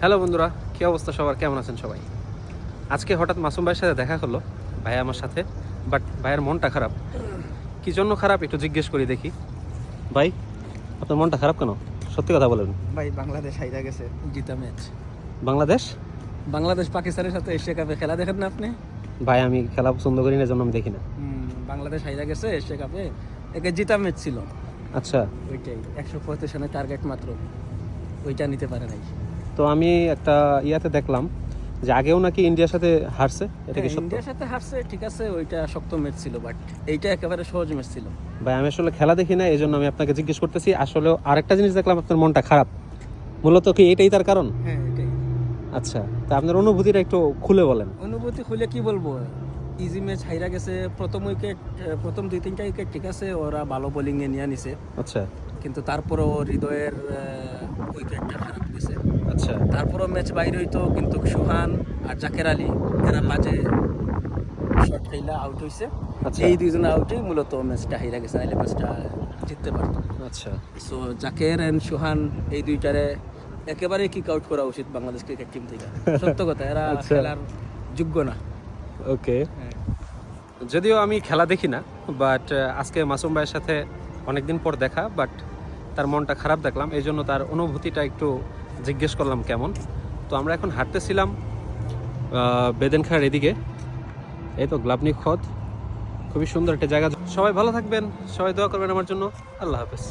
Hello বন্ধুরা কী অবস্থা সবার? কেমন আছেন সবাই? আজকে হঠাৎ মাসুম ভাইয়ের সাথে দেখা হলো ভাই আমার সাথে বাট ভাইয়ের মনটা খারাপ। কি জন্য খারাপ একটু জিজ্ঞেস করি দেখি। ভাই আপনার মনটা খারাপ কেন? সত্যি কথা বলেন। ভাই বাংলাদেশ হাইরা গেছে জিতা ম্যাচ। বাংলাদেশ? বাংলাদেশ পাকিস্তানের সাথে এশিয়া কাপে খেলা দেখেন না আপনি? ভাই আমি খেলা পছন্দ করি না জন্য আমি দেখি না। বাংলাদেশ হাইরা গেছে এশিয়া কাপে একে জিতা ম্যাচ ছিল। আচ্ছা। ওইটাই একশো পঁয়ত্রিশ রানের টার্গেট মাত্র। ওইটা নিতে পারে নাই। তো আমি একটা ইয়াতে দেখলাম যে আগেও নাকি ইন্ডিয়ার সাথে হারছে এটা কি হ্যাঁ, সত্য? ইন্ডিয়ার সাথে হারছে ঠিক আছে ওইটা শক্ত ম্যাচ ছিল বাট এইটা একেবারে সহজ ম্যাচ ছিল। ভাই আমি আসলে খেলা দেখি না এই জন্য আমি আপনাকে জিজ্ঞেস করতেছি আসলে আরেকটা জিনিস দেখলাম আপনার মনটা খারাপ। মূলত কি এটাই তার কারণ? হ্যাঁ এটাই। আচ্ছা তা আপনার অনুভূতিটা একটু খুলে বলেন। অনুভূতি খুলে কি বলব? ইজি ম্যাচ হাইরা গেছে প্রথম উইকেট প্রথম দুই তিনটা উইকেট ঠিক আছে ওরা ভালো বোলিং এ নিয়ে নিছে। আচ্ছা। কিন্তু তারপরেও হৃদয়ের উইকেটটা খারাপ গেছে আচ্ছা। তারপরও ম্যাচ বাইরে হইতো কিন্তু সুহান আর জাকের আলী এরা মাঝে শট খেলা আউট হয়েছে আচ্ছা। এই দুইজন আউটই মূলত ম্যাচটা হাইরা গেছে নাহলে ম্যাচটা জিততে পারতো। আচ্ছা। সো জাকের এন্ড সুহান এই দুইটারে একেবারে কিক আউট করা উচিত বাংলাদেশ ক্রিকেট টিম থেকে। সত্য কথা এরা আচ্ছা। খেলার যোগ্য না। ওকে। যদিও আমি খেলা দেখি না বাট আজকে মাসুম ভাইয়ের সাথে অনেকদিন পর দেখা বাট তার মনটা খারাপ দেখলাম এই জন্য তার অনুভূতিটা একটু জিজ্ঞেস করলাম কেমন। তো আমরা এখন হাঁটতেছিলাম বেদেনখাড়ার এদিকে। এই তো গ্লাবনি খদ। খুবই সুন্দর একটা জায়গা। সবাই ভালো থাকবেন, সবাই দোয়া করবেন আমার জন্য। আল্লাহ হাফেজ।